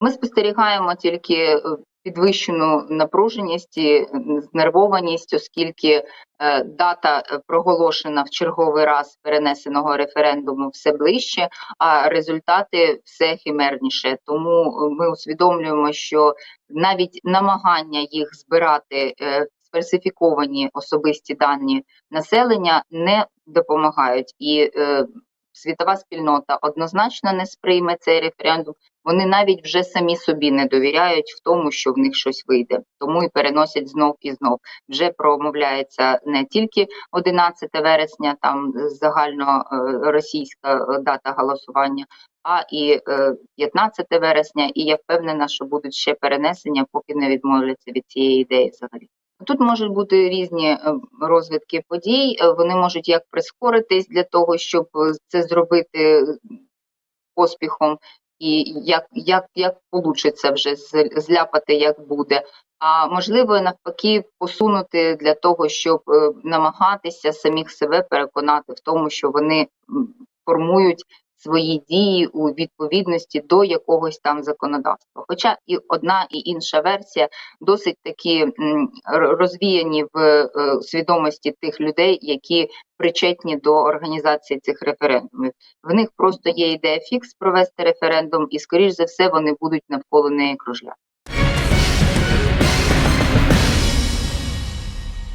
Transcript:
Ми спостерігаємо тільки е, підвищену напруженість і знервованість, оскільки е, дата е, проголошена в черговий раз перенесеного референдуму все ближче, а результати все химерніше. Тому е, ми усвідомлюємо, що навіть намагання їх збирати е, сфальсифіковані особисті дані населення не допомагають і. Е, Світова спільнота однозначно не сприйме цей референдум. Вони навіть вже самі собі не довіряють в тому, що в них щось вийде, тому і переносять знов і знов. Вже промовляється не тільки 11 вересня, там загально е, російська е, дата голосування, а і е, 15 вересня. І я впевнена, що будуть ще перенесення, поки не відмовляться від цієї ідеї взагалі. Тут можуть бути різні е, розвитки подій. е, Вони можуть як прискоритись для того, щоб е, це зробити поспіхом, і як, як, як получиться вже зляпати, як буде. А можливо, навпаки, посунути для того, щоб намагатися самих себе переконати в тому, що вони формують свої дії у відповідності до якогось там законодавства. Хоча і одна і інша версія досить такі розвіяні в е, свідомості тих людей, які причетні до організації цих референдумів. В них просто є ідея фікс провести референдум, і скоріш за все вони будуть навколо неї кружляти.